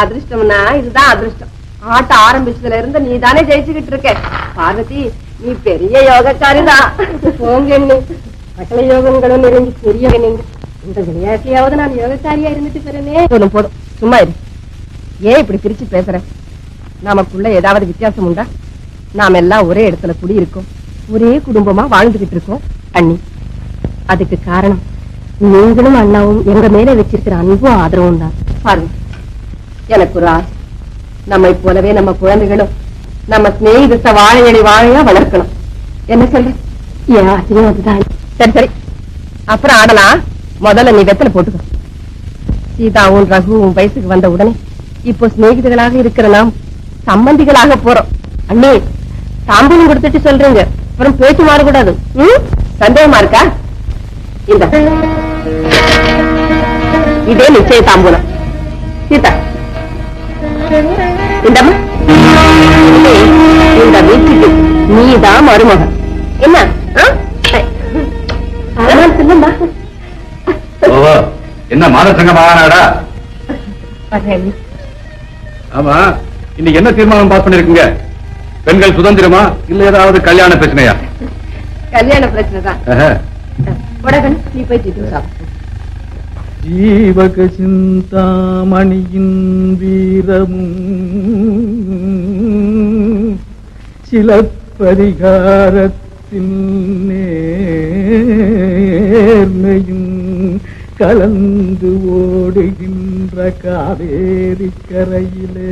அதிர்ஷ்டம்னா இதுதான் அதிர்ஷ்டம். ஆட்டம் ஆரம்பிச்சதுல இருந்து நீ தானே ஜெயிச்சுக்கிட்டு இருக்க. பார்வதி நீ பெரிய யோகக்காரிதான் போங்க பட்டள யோகங்களும் நிறைஞ்சு பெரிய நீங்க இந்த விளையாட்டியாவது நான் யோகக்காரியா இருந்துட்டு பெறனே போதும் போதும். சும்மா இரு. ஏன் இப்படி பிரிச்சு பேசுற? நமக்குள்ள ஏதாவது வித்தியாசம் உண்டா? நாம எல்லாம் ஒரே இடத்துல குடி இருக்கோம் ஒரே குடும்பமா வாழ்ந்துகிட்டு இருக்கோம் அண்ணி. அதுக்கு காரணம் நீங்களும் அண்ணாவும் எங்க மேல வச்சிருக்கிற அன்பும் ஆதரவும் தான். பாருங்க. எனக்கு ஒரு ஆசை. நம்மை போலவே நம்ம குழந்தைகளும் நம்ம சிநேகிதத்தை வாழையடி வாழையா வளர்க்கணும். என்ன சொல்ற என் ஆசையும் அதுதான். சரி சரி. அப்புறம் ஆடலாம். முதல்ல நீ வெத்தலை போட்டுக்கோ. சீதாவும் ரகுவும் வயசுக்கு வந்த உடனே இப்போ சிநேகிதர்களாக இருக்கிற நாம் சம்பந்திகளாக போறோம். அண்ணே தாம்பூலம் கொடுத்துட்டு சொல்றீங்க. அப்புறம் பேச்சு மாறக்கூடாது? சந்தேகமா இருக்கா? இந்த. இதே நிச்சய தாம்பூலம். சீதா இந்தம்மா. இனிமே இந்த வீட்டுக்கு நீதான் மருமகன் என்ன? என்ன மகாநாடா? வரேன். ஆமா இன்னைக்கு என்ன தீர்மானம் பாஸ் பண்ணிருக்கீங்க? பெண்கள் சுதந்திரமா? இல்ல ஏதாவது கல்யாண பிரச்சனையா? கல்யாண பிரச்சனை தான். நீ போய் ஜீவக சிந்தாமணியின் வீரமும் சிலப்பதிகாரத்தின் நேர்மையும் கலந்து ஓடுகின்ற காவேரி கரையிலே?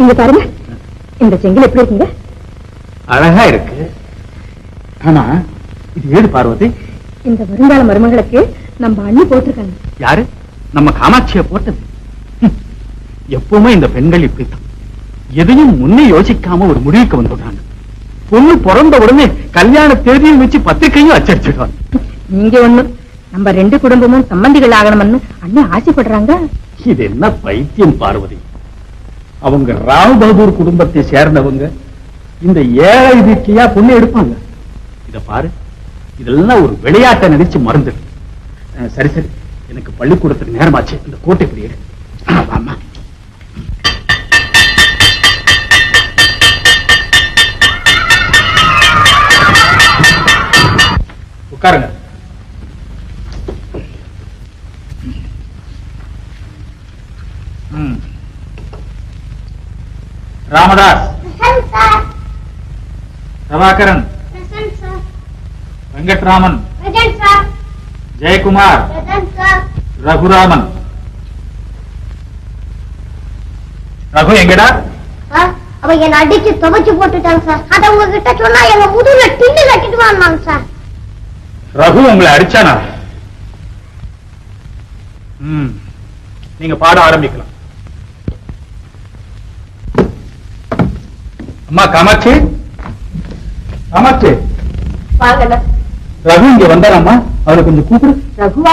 இங்க பாருங்க. இந்த செங்கல் எப்படி இருக்குங்க? அழகா இருக்கு. ஆமா இது ஏது பார்வதி? இந்த வருங்கால மருமகளுக்கு நம்ம அண்ணி போட்டிருக்காங்க. யாரு? நம்ம காமாட்சிய போட்டது. எப்பவுமே இந்த பெண்கள் இப்படித்தான். எதையும் முன்னே யோசிக்காம ஒரு முடிவுக்கு வந்துடுறாங்க. பொண்ணு பிறந்த உடனே கல்யாண தேதியும் வச்சு பத்திரிக்கையும் அச்சடிச்சிடுவாங்க நீங்க ஒண்ணு நம்ம ரெண்டு குடும்பமும் சம்பந்திகள் ஆகணும்னு அண்ணி ஆசைப்படுறாங்க. இது என்ன பைத்தியம் பார்வதி? அவங்க ராவ் பகதூர் குடும்பத்தை சேர்ந்தவங்க இந்த ஏழை வீட்லயா பொண்ணு எடுப்பாங்க? இத பாரு. இதெல்லாம் ஒரு விளையாட்டை நினைச்சு மறந்துடு. சரி சரி. எனக்கு பள்ளிக்கூடத்துக்கு நேரமாச்சு. இந்த கோட்டை இப்படி எடு. ஆ, வாம்மா. உட்காருங்க. ராமதாஸ். பிரபாகரன். வெங்கட்ராமன். ஜெயக்குமார். ரகுராமன். ரகு எங்கடா? அவ என்ன அடிச்சு துவைச்சு போட்டுட்டாங்க சார். அத உங்ககிட்ட சொன்னா எங்க முதுகுல டின்னு கட்டிட்டு வாங்க சார். ரகு உங்களை அடிச்சானா? ம் நீங்க பாட ஆரம்பிக்கலாம். அம்மா காமாட்சி? காமாட்சி? ரகு இங்க வந்தாராம்மா? அவரை கொஞ்சம் கூப்பிடு. ரகுவா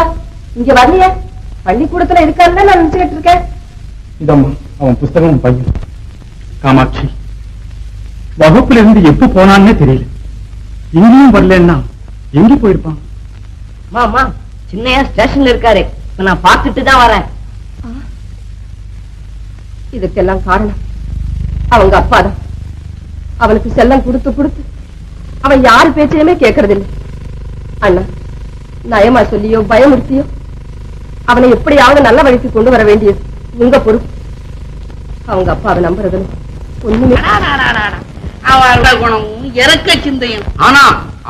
இங்க வரலையே. பள்ளிக்கூடத்துல இருக்காருன்னு நான் நினைச்சுக்கிட்டு இருக்கேன். இதம்மா அவன் புஸ்தகம் பையன். காமாட்சி. வகுப்புல இருந்து எப்ப போனான்னே தெரியல. இங்கேயும் வரலன்னா எங்க போயிருப்பான்? மாமா சின்னையா ஸ்டேஷன்ல இருக்காரு. இப்ப நான் பார்த்துட்டு தான் வரேன். இதுக்கெல்லாம் காரணம். அவங்க அப்பா தான். அவனுக்கு செல்லம் கொடுத்து கொடுத்து அவன் யார் பேச்சையுமே கேட்கறது இல்லை அண்ணா நயமா சொல்லியோ பயமுறுத்தியோ? அவனை எப்படியாவது நல்ல வழிக்கு கொண்டு வர வேண்டியது உங்க பொறுப்பு. அவங்க அப்பாவை நம்புறதுல ஒண்ணுமே அவர்கள் குணமும் இறக்க சிந்தையும். ஆனா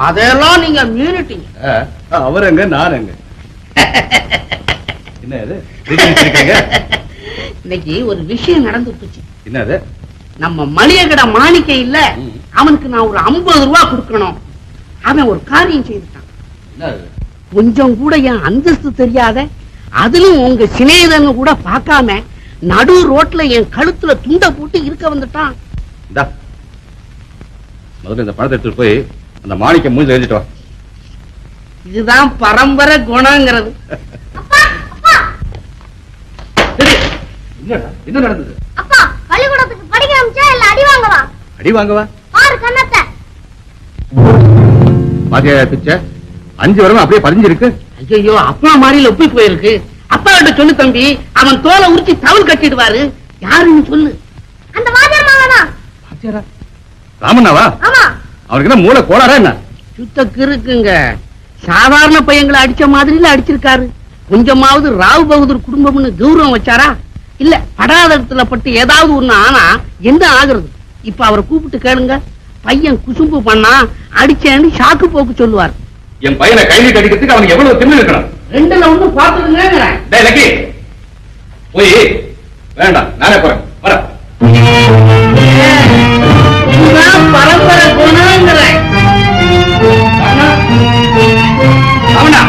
அதெல்லாம் நீங்க மீறிட்டீங்க. அவர் எங்க நான் எங்க? என்ன இன்னைக்கு ஒரு விஷயம் நடந்து போச்சு என்னது நம்ம மளிகை கடை மாணிக்க இல்ல. அவனுக்கு நான் ஒரு ஐம்பது ரூபாய் கொடுக்கணும். அவன் ஒரு காரியம் செய்துட்டான். கொஞ்சம் கூட என் அந்தஸ்து தெரியாத அதிலும் உங்க சிநேகிதங்க கூட பார்க்காம நடு ரோட்ல என் கழுத்துல துண்டை போட்டு இருக்க வந்துட்டான். இந்தா. முதல்ல இந்த பணத்தை எடுத்துட்டு போய் அந்த மாணிக்க மூஞ்சி எழுதிட்டு வா. இதுதான் பரம்பரை குணங்கிறது. என்னடா என்ன நடந்தது? அப்பா பள்ளிக்கூடத்துக்கு படிக்க அமிச்சா இல்ல அடி வாங்கவா? அடி வாங்கவா? பாரு கண்ணத்தை பாத்தியா பிச்சை அஞ்சு வருடம் அப்படியே பதிஞ்சிருக்கு. ஐயோ அப்பா மாறியில ஒப்பி போயிருக்கு. அப்பா முதலாளிட்ட சொல்லு தம்பி அவன் தோலை உரிச்சு தவல் கட்டிடுவாரு. யாருன்னு சொல்லு. அந்த வாத்தியார் மாமா ராமண்ணாவா? ஆமா. அவனுக்கு என்ன மூளை கோளாரா என்ன? சுத்த கிறுக்குங்க. சாதாரண பையங்களை அடிச்ச மாதிரில அடிச்சிருக்காரு. கொஞ்சமாவது ராவ் பகதூர் குடும்பம்னு கௌரவம் வச்சாரா? இல்ல படாதத்துல பட்டு ஏதாவது ஒண்ணு ஆனா என்ன ஆகுறது? இப்ப அவரை கூப்பிட்டு கேளுங்க. பையன் குசும்பு பண்ணா அடிச்சேன்னு சாக்கு போக்கு சொல்லுவார். என் பையனை கைது கடிக்கிறதுக்கு அவனுக்கு எவ்வளவு திமிரு இருக்கணும்? ரெண்டுல ஒண்ணு பாத்துருங்க டேய் லக்கி. போய் வேண்டாம் நானே போறேன். வரேன் பரம்பரை குணங்கிறேன் ராமண்ணா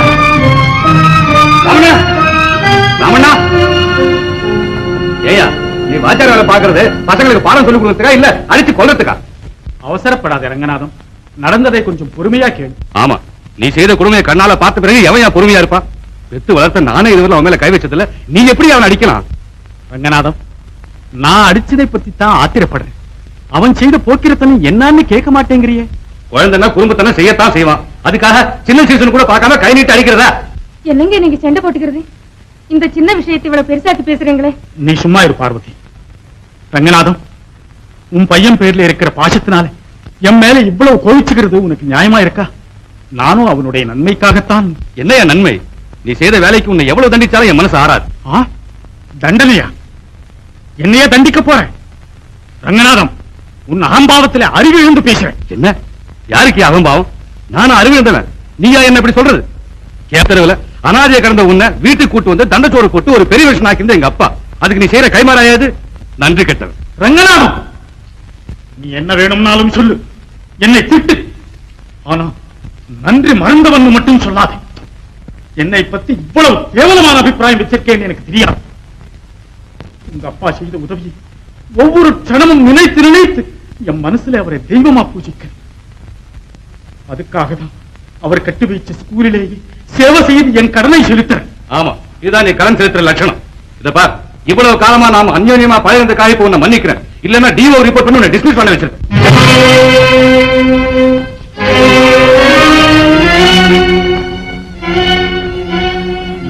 ராமண்ணா ராமண்ணா ஏயா நீ வாத்தியார் வேலை பாக்குறது பசங்களுக்கு பாடம் சொல்லிக் கொடுக்கறதுக்கா இல்ல அடிச்சு கொல்றதுக்கா? அவசரப்படாத ரங்கநாதம். நடந்ததை கொஞ்சம் பொறுமையா கேளு. ஆமா. நீ செய்த கொடுமையை கண்ணால பார்த்த பிறகு என் பொறுமையா இருப்பா? பெத்து வளர்த்த நானே இதுவரை அவன் மேல கை வச்சதுல நீ எப்படி அவனை அடிக்கலாம்? ரங்கநாதம் நான் அடிச்சதை பத்தி தான் ஆத்திரப்படுறேன். அவன் செய்த போக்கிரத்தனம் என்னன்னு கேட்க மாட்டேங்கிறியே. குழந்தைன்னா குடும்பத்தனை செய்யத்தான் செய்வான். அதுக்காக சின்ன சீசன் கூட பார்க்காம கை நீட்டு அடிக்கிறதா? என்னங்க நீங்க சண்டை போட்டுக்கிறது? இந்த சின்ன விஷயத்தை இவ்வளவு பெருசாக்கி பேசுறீங்களே. நீ சும்மா இரு பார்வதி. ரங்கநாதம் உன் பையன் பேர்ல இருக்கிற பாசத்தினால என் மேல இவ்வளவு கோவிச்சுக்கிறது உனக்கு நியாயமா இருக்கா? நானும் அவனுடைய நன்மைக்காகத்தான். என்னையா நன்மை? நீ செய்த வேலைக்கு உன்னை எவ்வளவு தண்டிச்சாலும் என் மனசு ஆறாது. ஆ? தண்டனையா? என்னையே தண்டிக்க போறேன் ரங்கநாதம் உன் அகம்பாவத்துல அறிவு இழந்து பேசுறேன் என்ன? யாருக்கு அகம்பாவம்? நானும் அறிவிந்தவன் நீயா என்ன இப்படி சொல்றது? கேத்தரவுல அனாதைய கடந்த உன்னை வீட்டுக்கு கூட்டு வந்து தண்டச்சோறு போட்டு ஒரு பெரிய விஷயம் ஆக்கியிருந்த எங்க அப்பா. அதுக்கு நீ செய்யற கைமாறாயாது நன்றி கெட்டவன். ரங்கநாதம்! நீ என்ன வேணும்னாலும் சொல்லு. என்னை திட்டு. ஆனா நன்றி மறந்தவன் மட்டும் சொல்லாதே. என்னை பத்தி இவ்வளவு கேவலமான அபிப்பிராயம் வச்சிருக்கேன் எனக்கு தெரியாது. உங்க அப்பா செய்த உதவியை ஒவ்வொரு கணமும் நினைத்து நினைத்து என் மனசுல அவரை தெய்வமா பூஜிக்க அதுக்காக தான் அவர் கட்டி வைச்ச ஸ்கூலிலேயே சேவை செய்து என் கடனை செலுத்துறேன். ஆமா இதுதான் நீ கடன் செலுத்துற லட்சணம். இத பார் இவ்வளவு காலமா நாம அந்யோன்யமா பழகிறதுக்காக காய்ப்பு உன்னை மன்னிக்கிறேன். இல்லன்னா டிஓ ரிப்போர்ட் பண்ணி உன்னை டிஸ்மிஸ் பண்ண வச்சிருக்கேன்.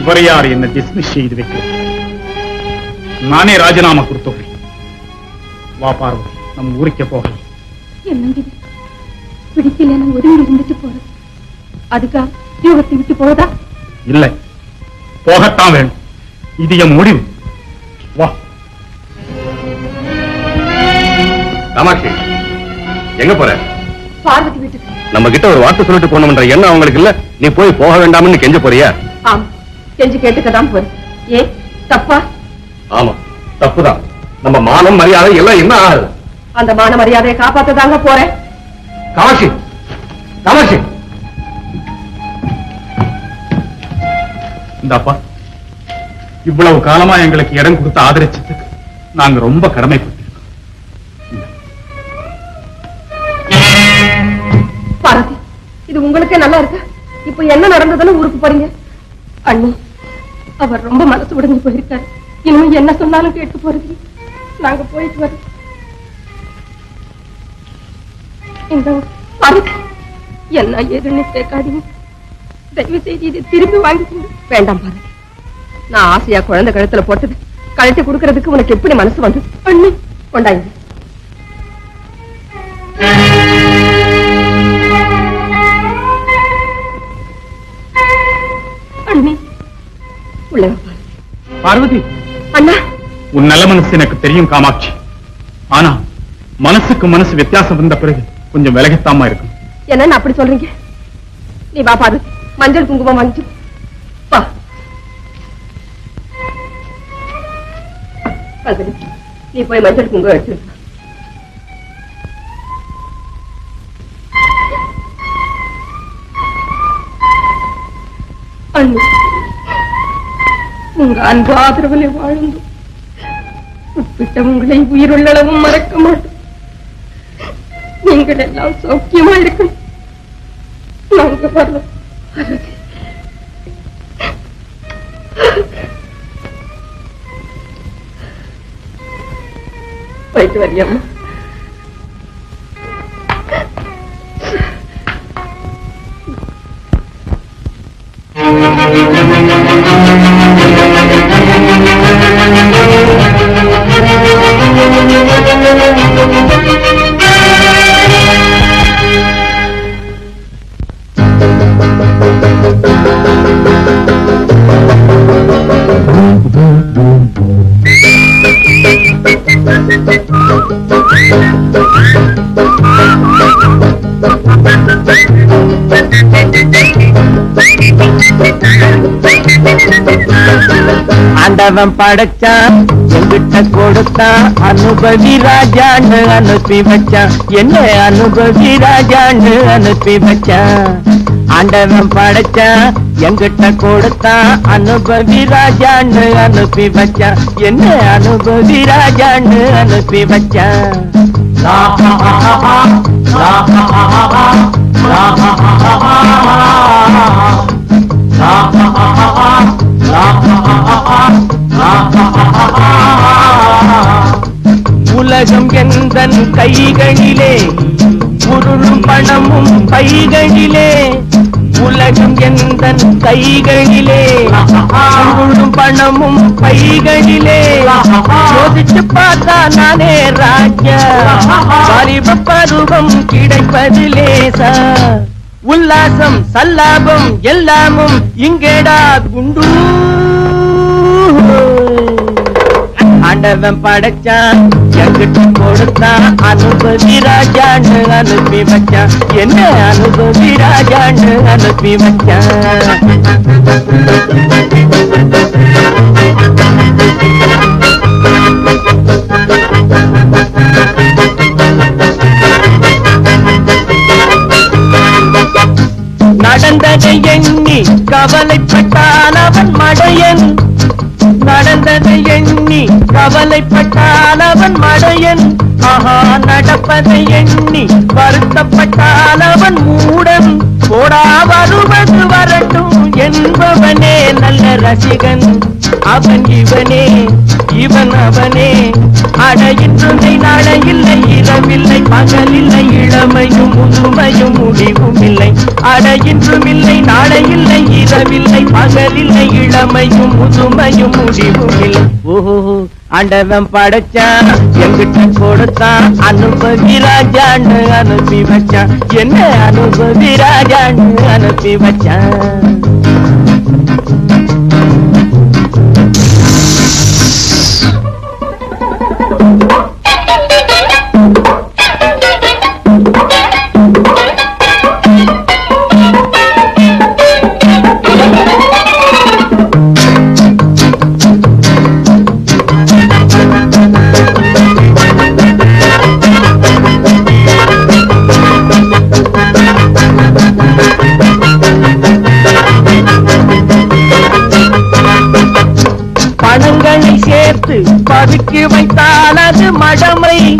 இவரை யார் என்ன டிஸ்மிஸ் செய்து வைக்கிறது நானே ராஜினாமா கொடுத்துறேன் வா பார்வதி நம் ஊருக்கே போகலாம். என்னங்க பிடிக்கலன்னு ஒதுங்கி இருந்துட்டு போறது அதுக்கா யோகத்தை விட்டு போதா இல்லை போகத்தான் வேணும். இது என் முடிவு. வா. காமாட்சி எங்க போற? பார்வதி வீட்டுக்கு. நம்ம கிட்ட ஒரு வார்த்தை சொல்லிட்டு போனோம்ன்ற எண்ணம் அவங்களுக்கு இல்ல. நீ போய் போக வேண்டாம்னு கெஞ்ச போறியா? ஆமா. கெஞ்சு கேட்டுக்கதான் போறேன். ஏ தப்பா? ஆமா தப்புதான். நம்ம மானம் மரியாதை எல்லாம் என்ன ஆகுது? அந்த மான மரியாதையை காப்பாத்ததாங்க போறேன். காமாட்சி காமாட்சி இந்தாப்பா இவ்வளவு காலமா எங்களுக்கு இடம் கொடுத்து ஆதரிச்சதுக்கு நாங்க ரொம்ப கடமைப்பட்டிருக்கோம். பார்வதி இது உங்களுக்கே நல்லா இருக்கு? இப்ப என்ன நடந்ததுன்னு ஊருக்கு போறீங்க? அண்ணி அவர் ரொம்ப மனசு உடைஞ்சு போயிருக்காரு. இனிமே என்ன சொன்னாலும் கேட்டு போறது நாங்க போயிட்டு வரோம். இந்த என்ன ஏதுன்னு கேட்காதீங்க. தயவு செய்து இதை திரும்பி வாங்கிக்கோங்க. வேண்டாம் பாரு நான் ஆசையா குழந்தை கழுத்துல போட்டது கழட்டி கொடுக்கறதுக்கு உனக்கு எப்படி மனசு வந்தது? அண்ணி கொண்டாங்க பார்வதி. பார்வதி. அண்ணா. உன் நல்ல மனசு எனக்கு தெரியும் காமாட்சி. ஆனா மனசுக்கு மனசு வித்தியாசம் வந்த பிறகு கொஞ்சம் விலகத்தாமா இருக்கும். என்னன்னு அப்படி சொல்றீங்க? நீ வா பாரு. மஞ்சள் குங்குமம் வா. நீ போய் மஞ்சள் குங்குமம் எடுத்து உங்க அன்பு ஆதரவிலே வாழ்ந்தோம் உப்பிட்ட உங்களை உயிருள்ளளவும் மறக்க மாட்டோம். நீங்கள் எல்லாம் சௌக்கியமா இருக்கணும். நாங்க வரலாம் போயிட்டு வரியாம்மா ஆண்டவன் படைச்சான் எங்கிட்ட கொடுத்தான் அனுபவி ராஜான்னு அனுப்பி வச்சான் என்ன அனுபவி ராஜான்னு அனுப்பி வச்சான் ஆண்டவன் படைச்சான் எங்கிட்ட கொடுத்தான் அனுபவி ராஜான்னு அனுப்பி வச்சான் என்ன அனுபவி ராஜான்னு அனுப்பி வச்சான் லா ஹா ஹா ஹா உலகம் எந்தன் கைகளிலே உருளும் பணமும் பைகளிலே உலகம் எந்தன் கைகளிலே உருளும் பணமும் பைகளிலே. யோசிச்சு பார்த்தா நானே ராஜா வாலிப பருவம் கிடைப்பது லேசா. உல்லாசம் சல்லாபம் எல்லாமும் இங்கேடா குண்டு. ஆண்டவன் படைச்சான். எங்கிட்ட கொடுத்தான் அனுபவி ராஜான்னு அனுப்பி வச்சான். என்ன அனுபவி ராஜான்னு அனுப்பி வச்சான். நடந்ததை எண்ணி கவலைப்பட்டான் அவன் மடையன். நடந்ததை எண்ணி கவலைப்பட்டால் அவன் மடையன். ஆஹா நடப்பதை எண்ணி வருத்தப்பட்டால் அவன் மூடன். போடா வருவது வரட்டும் என்பவனே நல்ல ரசிகன். அவன் இவனே. இவன் அவனே. அட இன்றுமை நாளை இரவில்லை பகலில்லை இளமையும் முதுமையும் முடிவும் இல்லை. அட இன்றும் இல்லை நாளை இரவில்லை பகலில்லை இளமையும் முதுமையும் முடிவும் இல்லை. ஓஹோ ஆண்டவன் படைச்சான் எங்கிட்ட கொடுத்தான் அனுபவி ராஜான்னு அனுப்பி வச்சான். என்ன அனுபவி ராஜான்னு அனுப்பி வச்சான்? சேர்த்து பதுக்கி வைத்தால் அது மடமை.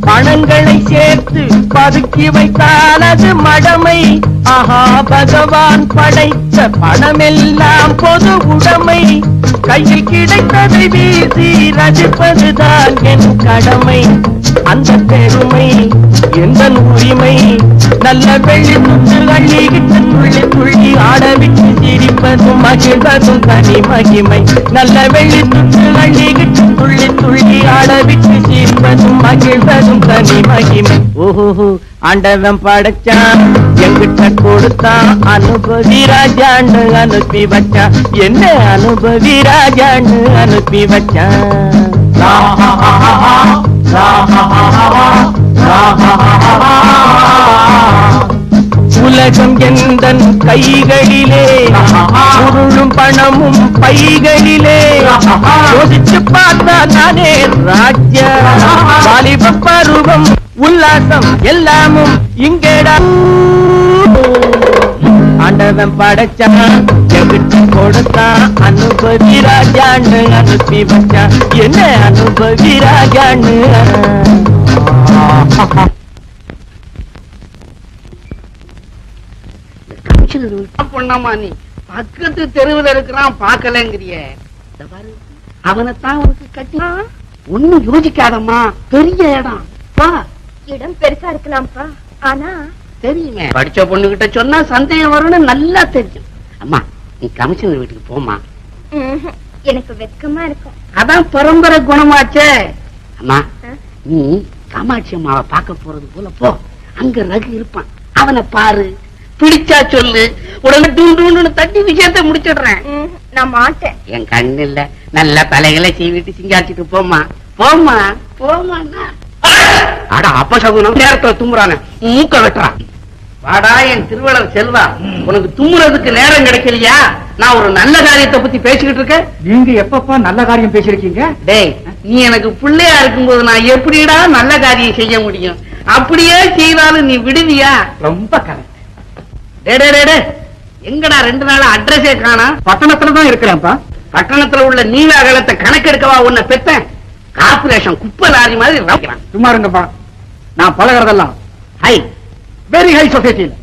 பணங்களை சேர்த்து பதுக்கி வைத்தால் அது மடமை. ஆஹா பகவான் படைத்த பணமெல்லாம் பொது உடைமை. கையில் கிடைத்ததை வீசி ரசிப்பதுதான் என் கடமை. அந்த பெருமை எந்த உரிமை? நல்ல வெள்ளி துண்டு அள்ளிக்கிட்டு துள்ளி துள்ளி ஆடவிட்டு சிரிப்பதும் மகிழ்வதும் தனி மகிமை. நல்ல வெள்ளி துண்டு அள்ளிக்கிட்டு துள்ளி துள்ளி ஆடவிட்டு சிரிப்பதும் மகிழ்வதும் தனி மகிமை. ஓஹோ ஆண்டவன் படைச்சான் எங்கிட்ட கொடுத்தான் அனுபவி ராஜான்னு அனுப்பி வச்சான் என்ன அனுபவி ராஜான்னு அனுப்பி வச்சான் உலகம் எந்தன் கைகளிலே? பொருளும் பணமும் பைகளிலே? யோசிச்சு பார்த்தா நானே ராஜா. வாலிப பருவம் உல்லாசம் எல்லாமும் இங்கேடா. ஆண்டவன் படைச்சான் எங்கிட்ட கொடுத்தான் அனுபவி ராஜான்னு அனுப்பி வச்சான் என்ன அனுபவி ராஜான்னு? பொண்ணாமா நீ பக்கத்து தெருவுல இருக்கிறான் பாக்கலங்கிறிய அவனைத்தான் உனக்கு கட்டினா ஒன்னும் யோசிக்காதம்மா பெரிய இடம். வா. இடம் பெருசா இருக்கலாம்ப்பா ஆனா தெரியுமே. படிச்ச பொண்ணு கிட்ட சொன்னா சந்தேகம் வரும்னு நல்லா தெரியும். அம்மா நீ கமிஷனர் வீட்டுக்கு போமா. எனக்கு வெட்கமா இருக்கும். அதான் பரம்பரை குணமாச்சே. அம்மா? நீ காமாட்சி அம்மாவை பார்க்க போறது போல போ. அங்க ரகு இருப்பான். அவனை பாரு. பிடிச்சா சொல்லு. உடனே டூன் டூன்னு தட்டி விஷயத்தை முடிச்சிடுறேன். நான் மாட்டேன். என் கண்ணு இல்ல நல்ல தலைகளை சீவிட்டு சிங்காச்சிட்டு போம்மா. போம்மா. போம்மா அட அப்ப சகுனம். நேரத்துல தும்புறானே. மூக்க வெட்டுறான் வாடா என் திருவளர் செல்வா. உனக்கு தும்முறதுக்கு நேரம் கிடைக்கலையா? நான் ஒரு நல்ல காரியத்தை பத்தி பேசிக்கிட்டு இருக்கேன். நீங்க எப்பப்பா நல்ல காரியம் பேசிருக்கீங்க டேய் நீ எனக்கு பிள்ளையா இருக்கும்போது நான் எப்படிடா நல்ல காரியம் செய்ய முடியும்? அப்படியே செய்தாலும் நீ விடுவியா? ரொம்ப கரெக்ட் எங்கடா ரெண்டு நாளா அட்ரஸே காணா பட்டணத்துல தான் இருக்கிறேன்ப்பா. பட்டணத்துல உள்ள நீலாகலத்தை கணக்கெடுக்கவா உன்னை பெத்தேன்? கார்பரேஷன் குப்பை லாரி மாதிரி ரவுக்கிறான். சும்மா இருங்கப்பா. நான் பழகிறதெல்லாம் ஹை வெரி ஹை சொசைட்டியில்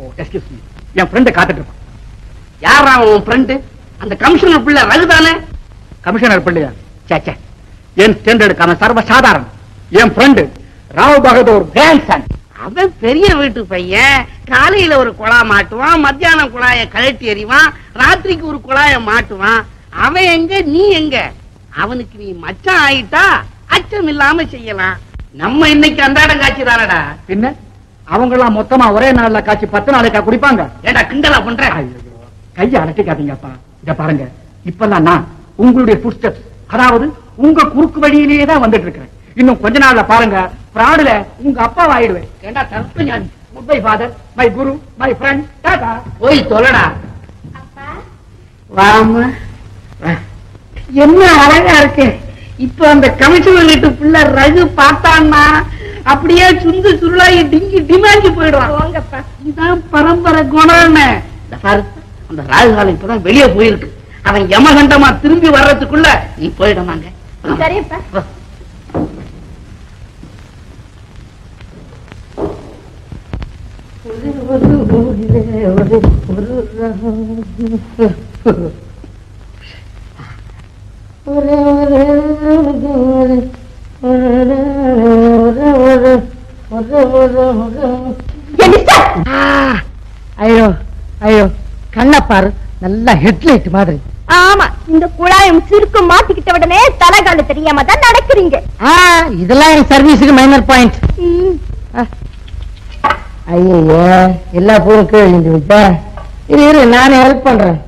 ஓ எஸ்கியூஸ் மீ என் ஃப்ரெண்டு காத்துட்டு இருப்பான் யாரா உன் ஃப்ரெண்டு அந்த கமிஷனர் பிள்ளை ரகுதானே கமிஷனர் பிள்ளையா? சேச்சே என் ஸ்டாண்டர்டுக்கு அவன் சர்வ சாதாரண என் friend Rao Bahadur grandson அவன் பெரிய வீட்டு பையன். காலையில ஒரு குழா மாட்டுவான் மத்தியானம் குழாய கழட்டி எறிவான் ராத்திரிக்கு ஒரு குழாய மாட்டுவான். அவன் எங்க நீ எங்க? அவனுக்கு நீ மச்சான் ஆயிட்டா அச்சம் இல்லாம செய்யலாம். நம்ம இன்னைக்கு அன்றாடம் காட்சி தானடா? பின்ன? அவங்கெல்லாம் மொத்தமா ஒரே நாள்ல காய்ச்சி பத்து நாளைக்கா குடிப்பாங்க. ஏடா கிண்டலா பண்ற? கையை அலட்டிக்காதீங்கப்பா. இத பாருங்க இப்பெல்லாம் நான் உங்களுடைய ஃபுட் அதாவது உங்க குறுக்கு வழியிலேயே தான் வந்துட்டு இருக்கிறேன் இன்னும் கொஞ்ச நாள்ல பாருங்க பிராடுல உங்க அப்பா ஆயிடுவேன் ஏண்டா தப்பு Gnani? Good bye father my guru my friend tata போய் தொலைடா வாமா. என்ன அழகா இருக்கு. இப்ப அந்த கமிஷனர் வீட்டு பிள்ளை ரகு பார்த்தான்னா அப்படியே சுந்து சுருளாகி டிங்கி டிமாஞ்சி போயிடுவான் இதான் பரம்பரை குணம்னு. பாரு, அந்த ராகுகாலம் இப்பதான் வெளியே போயிருக்கு. அவன் யமகண்டமா திரும்பி வர்றதுக்குள்ள நீ போயிடமாங்க சரிப்பா. ஐயோ ஐயோ கண்ணப்பாரு நல்ல ஹெட்லைட் மாதிரி. ஆமா இந்த குழாயம் சுருக்கு மாட்டிக்கிட்ட உடனே தலைகால தெரியாம தான் நடக்கிறீங்க. இதெல்லாம் என் சர்வீஸுக்கு மைனர் பாயிண்ட். ஐயோ எல்லா பூவும் கீழே விழுந்து வச்சா இரு இரு நானே ஹெல்ப் பண்றேன்.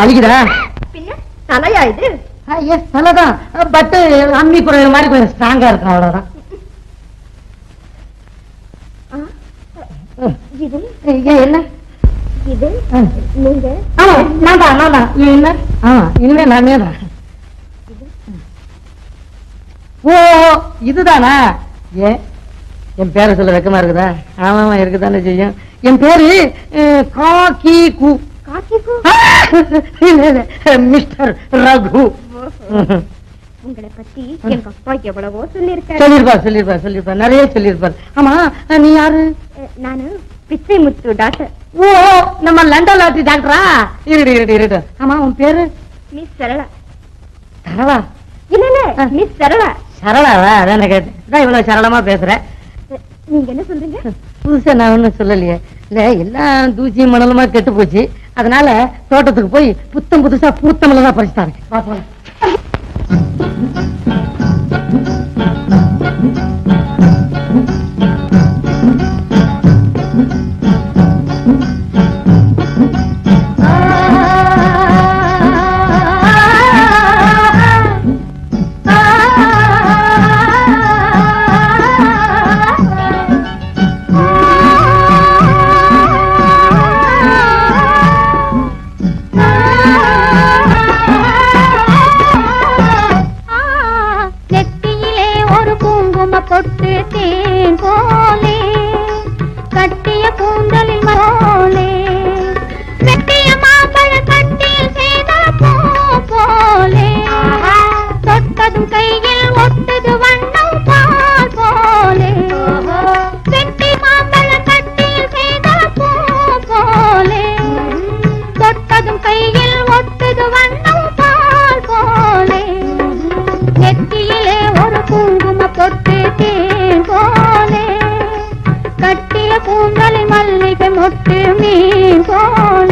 வலிக்குதா? தலையா இது? எஸ் நல்லதான் பட் அம்மி குறைய மாதிரி கொஞ்சம் ஸ்ட்ராங்கா இருக்கும் அவ்வளவுதான். என்ன? இது. ஆ. நீங்க. ஆமா நான் தான் நான் தான் நீ என்ன? ஆமா இனிமே நானே தான். ஓ இதுதானா? ஏன் என் பேரை சொல்ல வெக்கமா இருக்குதா? ஆமாமா இருக்குதானே செய்யும். என் பேரு காக்கி கு. இல்ல, இல்ல, மிஸ்டர் ரகு. உங்களை பத்தி எங்க அப்பா எவ்வளவோ சொல்லியிருக்காரு. சொல்லிருப்பார் சொல்லிருப்பார் சொல்லிருப்பார் நிறைய சொல்லிருப்பார் ஆமா நீ யாரு? நானு பிச்சை முத்து டாக்டர். ஓ நம்ம லண்டன் லாட்ரி டாக்டரா? இருடு இருடு இருடு. ஆமா உன் பேரு? மிஸ் சரளா. சரளா? இல்ல இல்ல. மிஸ் சரளா. சரளாவா? அதான் கேட்டேன். இதான் இவ்வளவு சரளமா பேசுற? நீங்க என்ன சொல்றீங்க? புதுசா நான் ஒண்ணும் சொல்லலையே. இல்ல எல்லாம் தூசி மணலுமா கெட்டு போச்சு. அதனால தோட்டத்துக்கு போய் புத்தம் புதுசா பூத்தமல தான் வா மல்லிகை முட்டு மீ போல்